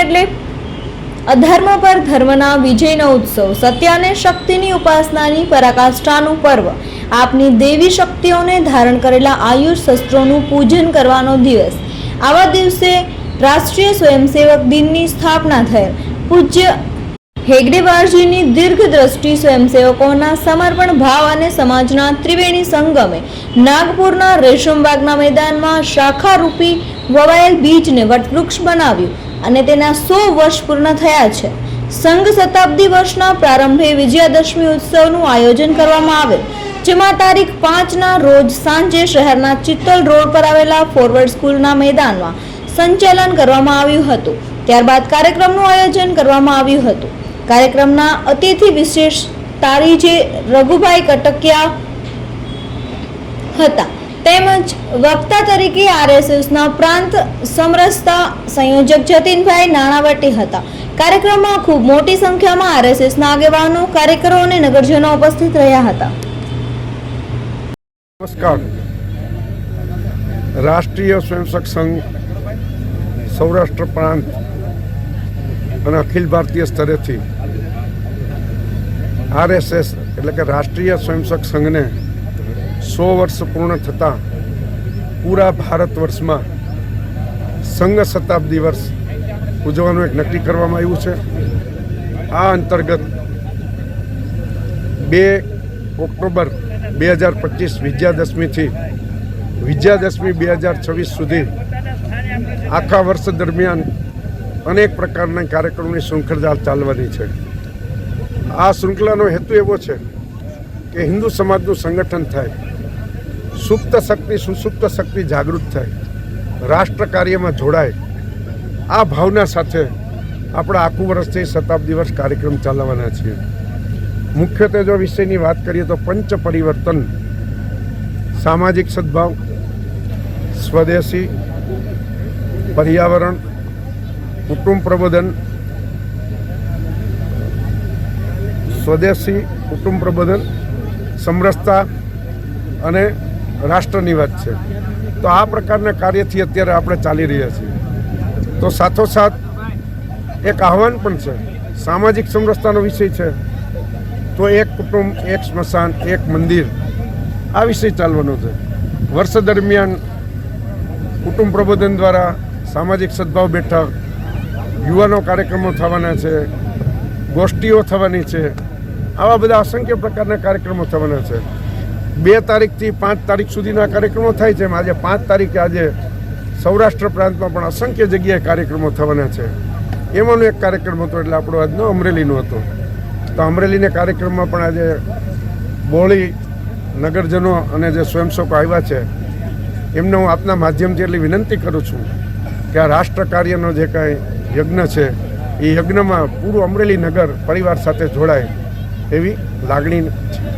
એટલે અધર્મ પર ધર્મના વિજયનો ઉત્સવ. સત્ય અને શક્તિની ઉપાસનાની પરાકાષ્ઠાનું પર્વ. આપની દેવી શક્તિઓને ધારણ કરેલા આયુષ શસ્ત્રોનું પૂજન કરવાનો દિવસ. આવા દિવસે રાષ્ટ્રીય સ્વયંસેવક દિનની સ્થાપના થયેલ. પૂજ્ય હેગડેવારજીની દીર્ઘ દ્રષ્ટિ સ્વયંસેવકોના સમર્પણ ભાવ અને સમાજના ત્રિવેણી સંગમે નાગપુરના રેશમબાગના મેદાનમાં શાખારૂપી વવાયેલ બીજને વટવૃક્ષ બનાવ્યું અને તેના સો વર્ષ પૂર્ણ થયા છે. સંઘ શતાબ્દી વર્ષના પ્રારંભે વિજયાદશમી ઉત્સવનું આયોજન કરવામાં આવેલ, જેમાં તારીખ પાંચના રોજ સાંજે શહેરના ચિત્તલ રોડ પર આવેલા ફોરવર્ડ સ્કૂલના મેદાનમાં સંચાલન કરવામાં આવ્યું હતું. ત્યારબાદ કાર્યક્રમનું આયોજન કરવામાં આવ્યું હતું. કાર્યક્રમના અતિથિ વિશેષ તારી જે રઘુભાઈ કટકિયા હતા તેમજ વક્તા તરીકે આરએસએસના પ્રાંત સમરસતા સંયોજક જતીનભાઈ નાણાવટી હતા. કાર્યક્રમમાં ખૂબ મોટી સંખ્યામાં આરએસએસના આગેવાનો, કાર્યકરો અને નગરજનો ઉપસ્થિત રહ્યા હતા. નમસ્કાર. રાષ્ટ્રીય સ્વયંસેવક સંઘ, સૌરાષ્ટ્ર પ્રાંત અને અખિલ ભારતીય સ્તરેથી આરએસએસ એટલે કે રાષ્ટ્રીય સ્વયંસેવક સંઘને સો વર્ષ પૂર્ણ થતાં પૂરા ભારત વર્ષમાં સંઘ શતાબ્દી વર્ષ ઉજવવાનું એક નક્કી કરવામાં આવ્યું છે. આ અંતર્ગત બે ઓક્ટોબર બે હજાર પચીસ વિજયાદશમીથી વિજયાદશમી બે હજાર છવ્વીસ સુધી આખા વર્ષ દરમિયાન અનેક પ્રકારના કાર્યક્રમોની શૃંખલા ચાલવાની છે. આ શૃંખલાનો હેતુ એવો છે કે હિન્દુ સમાજનું સંગઠન થાય, સુપ્ત શક્તિ, સુસુપ્ત શક્તિ જાગૃત થાય, રાષ્ટ્ર કાર્યમાં જોડાય. આ ભાવના સાથે આપણે આખું વર્ષથી શતાબ્દી વર્ષ કાર્યક્રમ ચલાવવાના છીએ. મુખ્યત્વે જો વિષયની વાત કરીએ તો પંચ પરિવર્તન, સામાજિક સદભાવ, સ્વદેશી પર્યાવરણ, કુટુંબ પ્રબોધન સ્વદેશી કુટુંબ પ્રબોધન, સમરસતા અને રાષ્ટ્રની વાત છે. તો આ પ્રકારના કાર્યથી અત્યારે આપણે ચાલી રહ્યા છીએ. તો સાથોસાથ એક આહવાન પણ છે. સામાજિક સમરસતાનો વિષય છે. તો એક કુટુંબ, એક સ્મશાન, એક મંદિર આ વિષય ચાલવાનો છે. વર્ષ દરમિયાન કુટુંબ પ્રબોધન દ્વારા સામાજિક સદભાવ બેઠક, યુવાનો કાર્યક્રમો થવાના છે, ગોષ્ઠીઓ થવાની છે. આવા બધા અસંખ્ય પ્રકારના કાર્યક્રમો થવાના છે. બે તારીખથી પાંચ તારીખ સુધીના કાર્યક્રમો થાય છે. આજે પાંચ તારીખે આજે સૌરાષ્ટ્ર પ્રાંતમાં પણ અસંખ્ય જગ્યાએ કાર્યક્રમો થવાના છે. એમાંનો એક કાર્યક્રમ હતો એટલે આપણો આજનો અમરેલીનો હતો. તો અમરેલીના કાર્યક્રમમાં પણ આજે બોળી નગરજનો અને જે સ્વયંસેવકો આવ્યા છે, એમને હું આપના માધ્યમથી એટલી વિનંતી કરું છું કે આ રાષ્ટ્ર કાર્યનો જે કાંઈ યજ્ઞ છે, એ યજ્ઞમાં પૂરું અમરેલી નગર પરિવાર સાથે જોડાય. એવી લાગણી છે